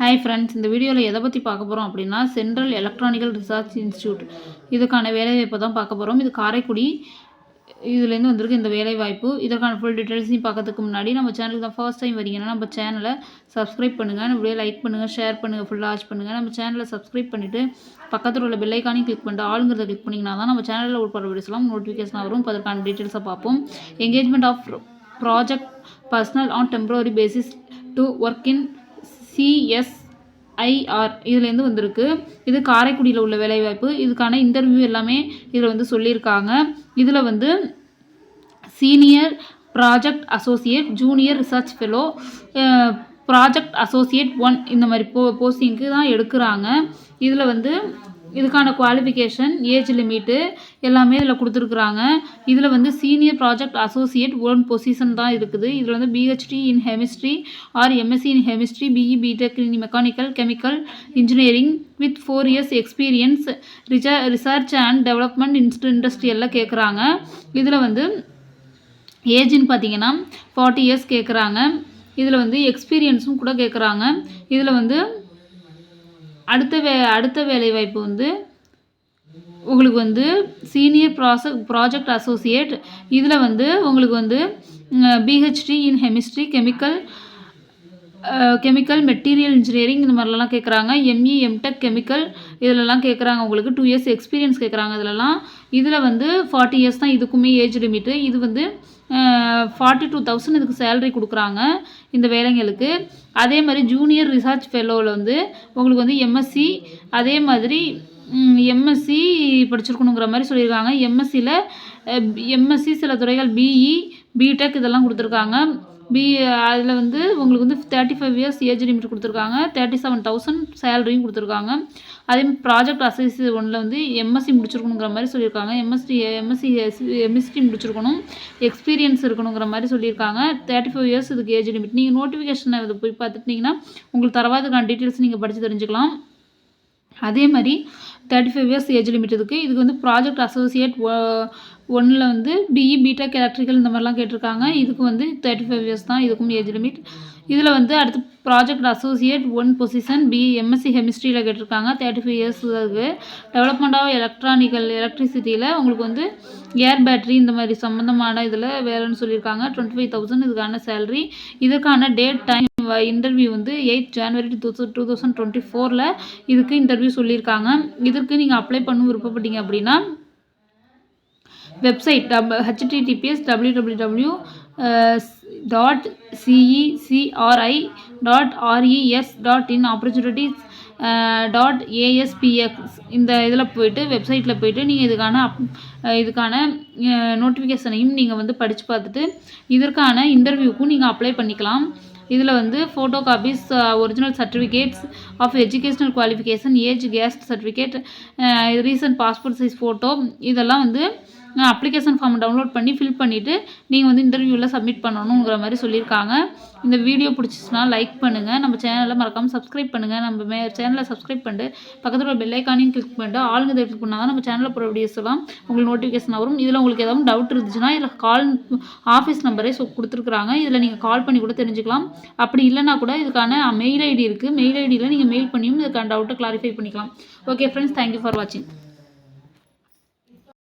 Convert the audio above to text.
Hi friends இந்த வீடியோவில் எதை பற்றி பார்க்க போகிறோம் அப்படின்னா சென்ட்ரல் எலக்ட்ரானிக்கல் ரிசர்ச் இன்ஸ்டியூட் இதுக்கான வேலைவாய்ப்பை தான் பார்க்க போகிறோம் இது காரைக்குடி இதுலேருந்து வந்திருக்கு இந்த வேலைவாய்ப்பு. இதற்கான ஃபுல் டீட்டெயில்ஸையும் பார்க்கறதுக்கு முன்னாடி நம்ம சேனலுக்கு தான் ஃபர்ஸ்ட் டைம் வரீங்கன்னா நம்ம சேனலை சப்ஸ்கிரைப் பண்ணுங்கள் அப்படியே லைக் பண்ணுங்கள் ஷேர் பண்ணுங்கள் ஃபுல்லாக வாட்ச் பண்ணுங்கள் நம்ம சேனலை சப்ஸ்கிரைப் பண்ணிவிட்டு பக்கத்தில் உள்ள பெல்லைக்கானையும் கிளிக் பண்ணிட்டு ஆளுங்கிறத கிளிக் பண்ணிங்கன்னா தான் நம்ம சேனலில் உட்பட வீடியோஸ்லாம் நோட்டிஃபிகேஷன் வரும். அதற்கான டீட்டெயில்ஸை பார்ப்போம். Engagement of project personnel on temporary basis to work in CSIR இதுலேருந்து வந்திருக்கு. இது காரைக்குடியில் உள்ள வேலைவாய்ப்பு. இதுக்கான இன்டர்வியூ எல்லாமே இதில் வந்து சொல்லியிருக்காங்க. இதில் வந்து senior project associate junior research fellow project associate one இந்த மாதிரி போ போஸ்டிங்க்கு தான் எடுக்கிறாங்க. இதில் வந்து இதுக்கான குவாலிஃபிகேஷன் ஏஜ் லிமிட்டு எல்லாமே இதில் கொடுத்துருக்குறாங்க. இதில் வந்து senior project associate one position தான் இருக்குது. இதில் வந்து PhD in chemistry or MSc in chemistry BE BTech in mechanical chemical engineering with four years experience ரிச research and development இன்ஸ்ட் இண்டஸ்ட்ரி எல்லாம் கேட்குறாங்க இதில் வந்து ஏஜ்னு பார்த்தீங்கன்னா ஃபார்ட்டி இயர்ஸ் கேட்குறாங்க இதில் வந்து எக்ஸ்பீரியன்ஸும் கூட கேட்குறாங்க இதில் வந்து அடுத்த வே அடுத்த வேலைவாய்ப்பு வந்து உங்களுக்கு வந்து சீனியர் ப்ராச ப்ராஜெக்ட் அசோசியேட் இதில் வந்து உங்களுக்கு வந்து PhD in chemistry chemical chemical material engineering இந்த மாதிரிலாம் கேட்குறாங்க எம்இ எம்டெக் கெமிக்கல் இதிலலாம் கேட்குறாங்க உங்களுக்கு டூ இயர்ஸ் எக்ஸ்பீரியன்ஸ் கேட்குறாங்க இதிலலாம் இதில் வந்து ஃபார்ட்டி இயர்ஸ் தான் இதுக்குமே ஏஜ் லிமிட்டு இது வந்து ஃபார்ட்டி டூ தௌசண்ட் இதுக்கு சேலரி கொடுக்குறாங்க இந்த வேலைங்களுக்கு. அதே மாதிரி ஜூனியர் ரிசர்ச் ஃபெல்லோவில் வந்து உங்களுக்கு வந்து எம்எஸ்சி அதே மாதிரி எம்எஸ்சி படிச்சிருக்கணுங்கிற மாதிரி சொல்லியிருக்காங்க. எம்எஸ்சியில் எம்எஸ்சி சில துறைகள் பிஇ பிடெக் இதெல்லாம் கொடுத்துருக்காங்க. பி அதில் வந்து உங்களுக்கு வந்து thirty five years age limit கொடுத்துருக்காங்க. தேர்ட்டி செவன் தௌசண்ட் சேலரியும் கொடுத்துருக்காங்க. அதே மாதிரி ப்ராஜெக்ட் அசைசி ஒன்றில் வந்து எம்எஸ்சி முடிச்சிருக்கணுங்கிற மாதிரி சொல்லியிருக்காங்க. எம்எஸ்சி எம்எஸ்சி எம்எஸ்சி முடிச்சிருக்கணும். எக்ஸ்பீரியன்ஸ் இருக்கணுங்கிற மாதிரி சொல்லியிருக்காங்க. தேர்ட்டி ஃபைவ் இயர்ஸ் இதுக்கு ஏஜ் லிமிட் நீங்கள் நோட்டிஃபிகேஷனை இதை போய் பார்த்துட்டிங்கன்னா உங்களுக்கு தரவாதுக்கான டீட்டெயில்ஸ் நீங்கள் படித்து தெரிஞ்சுக்கலாம். அதே மாதிரி thirty five years age limit இருக்குது இதுக்கு வந்து ப்ராஜெக்ட் அசோசியேட் ஒன்றில் வந்து பிஇ பிடெக் எலக்ட்ரிக்கல் இந்த மாதிரிலாம் கேட்டிருக்காங்க. இதுக்கு வந்து தேர்ட்டி ஃபைவ் இயர்ஸ் தான் இதுக்கும் ஏஜ் லிமிட் இதில் வந்து அடுத்து project associate one position B MSc கெமிஸ்ட்ரியில் கேட்டிருக்காங்க. தேர்ட்டி ஃபைவ் இயர்ஸ் இருக்குது டெவலப்மெண்ட் ஆஃப் எலக்ட்ரானிக்கல் எலக்ட்ரிசிட்டியில் உங்களுக்கு வந்து ஏர் பேட்ரி இந்த மாதிரி சம்மந்தமான இதில் வேலைன்னு சொல்லியிருக்காங்க. டுவெண்ட்டி ஃபைவ் தௌசண்ட் இதுக்கான சேலரி இதுக்கான டேட் டைம் இன்டர்வியூ வந்து eight January two thousand two thousand twenty ஃபோரில் இதுக்கு இன்டர்வியூ சொல்லியிருக்காங்க. இதற்கு நீங்கள் அப்ளை பண்ண விருப்பப்பட்டீங்க அப்படின்னா website dub HTTPS W W W dot CECRI dot RES dot in opportunities dot ASPX இந்த இதில் போயிட்டு வெப்சைட்டில் போயிட்டு நீங்கள் இதுக்கான அப் இதுக்கான நோட்டிஃபிகேஷனையும் நீங்கள் வந்து படித்து பார்த்துட்டு இதற்கான இன்டர்வியூக்கும் நீங்கள் அப்ளை பண்ணிக்கலாம். இதில் வந்து photo copies original certificates of educational qualification age caste certificate recent passport size photo இதெல்லாம் வந்து அப்ளிகேஷன் ஃபார்ம் டவுன்லோட் பண்ணி ஃபில் பண்ணிவிட்டு நீங்கள் வந்து இன்டர்வியூவில் சப்மிட் பண்ணணுங்கிற மாதிரி சொல்லியிருக்காங்க. இந்த வீடியோ பிடிச்சிச்சுன்னா லைக் பண்ணுங்கள் நம்ம சேனலில் மறக்காமல் சப்ஸ்கிரைப் பண்ணுங்கள் நம்ம மே சேனலை சப்ஸ்கிரைப் பண்ணிட்டு பக்கத்தில் உள்ள பெல்லைக்கானையும் கிளிக் பண்ணிட்டு ஆளுங்க கிளிக் பண்ணால் தான் நம்ம சேனலில் போகிற வீடியோஸ் எல்லாம் உங்களுக்கு நோட்டிஃபிகேஷன் வரும். இதில் உங்களுக்கு ஏதாவது டவுட் இருந்துச்சுன்னா இதில் கால் ஆஃபீஸ் நம்பரே ஸோ கொடுத்துருக்குறாங்க. இதில் நீங்கள் கால் பண்ணி கூட தெரிஞ்சுக்கலாம். அப்படி இல்லைனா கூட இதுக்கான மெயில் ஐடி இருக்குது மெயில் ஐடியில் நீங்கள் மெயில் பண்ணியும் இதுக்கான டவுட்டை கிளாரிஃபை பண்ணிக்கலாம். ஓகே ஃப்ரெண்ட்ஸ் தேங்க்யூ ஃபார் வாட்சிங்